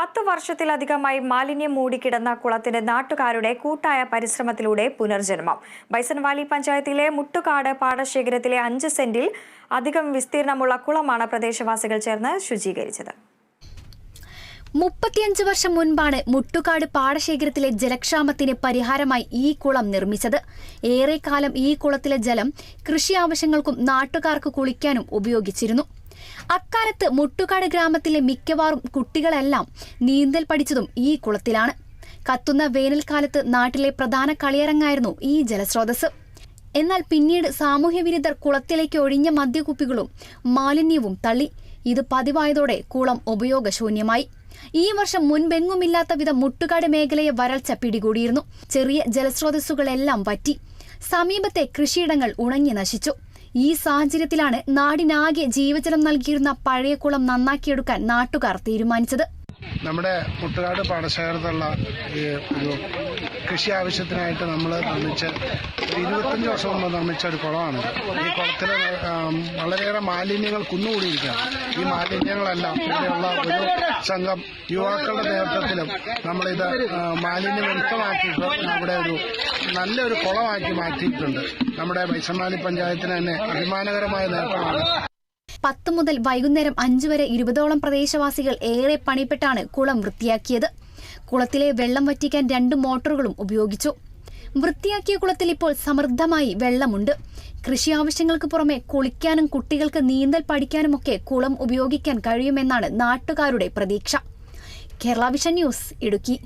പത്ത് വർഷത്തിലധികമായി മാലിന്യം മൂടിക്കിടന്ന കുളത്തിന്റെ നാട്ടുകാരുടെ കൂട്ടായ പരിശ്രമത്തിലൂടെ പുനർജന്മം. ബൈസൻവാലി പഞ്ചായത്തിലെ മുട്ടുകാട് പാടശേഖരത്തിലെ അഞ്ച് സെന്റിൽ അധികം വിസ്തീർണമുള്ള കുളമാണ് പ്രദേശവാസികൾ ചേർന്ന് ശുചീകരിച്ചത്. മുപ്പത്തിയഞ്ച് വർഷം മുൻപാണ് മുട്ടുകാട് പാടശേഖരത്തിലെ ജലക്ഷാമത്തിന് പരിഹാരമായി ഈ കുളം നിർമ്മിച്ചത്. ഏറെക്കാലം ഈ കുളത്തിലെ ജലം കൃഷി ആവശ്യങ്ങൾക്കും നാട്ടുകാർക്ക് കുളിക്കാനും ഉപയോഗിച്ചിരുന്നു. അക്കാലത്ത് മുട്ടുകാട് ഗ്രാമത്തിലെ മിക്കവാറും കുട്ടികളെല്ലാം നീന്തൽ പഠിച്ചതും ഈ കുളത്തിലാണ്. കത്തുന്ന വേനൽക്കാലത്ത് നാട്ടിലെ പ്രധാന കളിയരങ്ങായിരുന്നു ഈ ജലസ്രോതസ് എന്നാൽ പിന്നീട് സാമൂഹ്യവിരുദ്ധർ കുളത്തിലേക്ക് ഒഴിഞ്ഞ മദ്യക്കുപ്പികളും മാലിന്യവും തള്ളി. ഇത് പതിവായതോടെ കുളം ഉപയോഗശൂന്യമായി. ഈ വർഷം മുൻപെങ്ങുമില്ലാത്ത വിധം മുട്ടുകാട് മേഖലയെ വരൾച്ച പിടികൂടിയിരുന്നു. ചെറിയ ജലസ്രോതസ്സുകളെല്ലാം വറ്റി. സമീപത്തെ കൃഷിയിടങ്ങൾ ഉണങ്ങി നശിച്ചു. ഈ സാഹചര്യത്തിലാണ് നാടിനാകെ ജീവജലം നൽകിയിരുന്ന പഴയ കുളം നന്നാക്കിയെടുക്കാൻ നാട്ടുകാർ തീരുമാനിച്ചത്. നമ്മുടെ മുട്ടുകാട് പാടശേഖരത്തുള്ള ഒരു കൃഷി ആവശ്യത്തിനായിട്ട് നമ്മൾ നിർമ്മിച്ച ഇരുപത്തഞ്ച് വർഷം മുമ്പ് നിർമ്മിച്ച ഒരു കുളമാണ്. ഈ കുളത്തിൽ വളരെയേറെ മാലിന്യങ്ങൾ കുന്നുകൂടിയിരിക്കുകയാണ്. ഈ മാലിന്യങ്ങളെല്ലാം ഇവിടെയുള്ള ഒരു സംഘം യുവാക്കളുടെ നേതൃത്വത്തിലും നമ്മളിത് മാലിന്യം വ്യക്തമാക്കിയിട്ട് അവിടെ ഒരു നല്ലൊരു കുളമാക്കി മാറ്റിയിട്ടുണ്ട്. നമ്മുടെ മൈസമാലി പഞ്ചായത്തിന് തന്നെ അഭിമാനകരമായ നേട്ടമാണ്. പത്ത് മുതൽ വൈകുന്നേരം അഞ്ചു വരെ ഇരുപതോളം പ്രദേശവാസികൾ ഏറെ പണിപ്പെട്ടാണ് കുളം വൃത്തിയാക്കിയത്. കുളത്തിലെ വെള്ളം വറ്റിക്കാൻ രണ്ട് മോട്ടോറുകളും ഉപയോഗിച്ചു. വൃത്തിയാക്കിയ കുളത്തിൽ ഇപ്പോൾ സമൃദ്ധമായി വെള്ളമുണ്ട്. കൃഷി ആവശ്യങ്ങൾക്ക് പുറമെ കുളിക്കാനും കുട്ടികൾക്ക് നീന്തൽ പഠിക്കാനുമൊക്കെ കുളം ഉപയോഗിക്കാൻ കഴിയുമെന്നാണ് നാട്ടുകാരുടെ പ്രതീക്ഷ. Kerala vision news Idukki.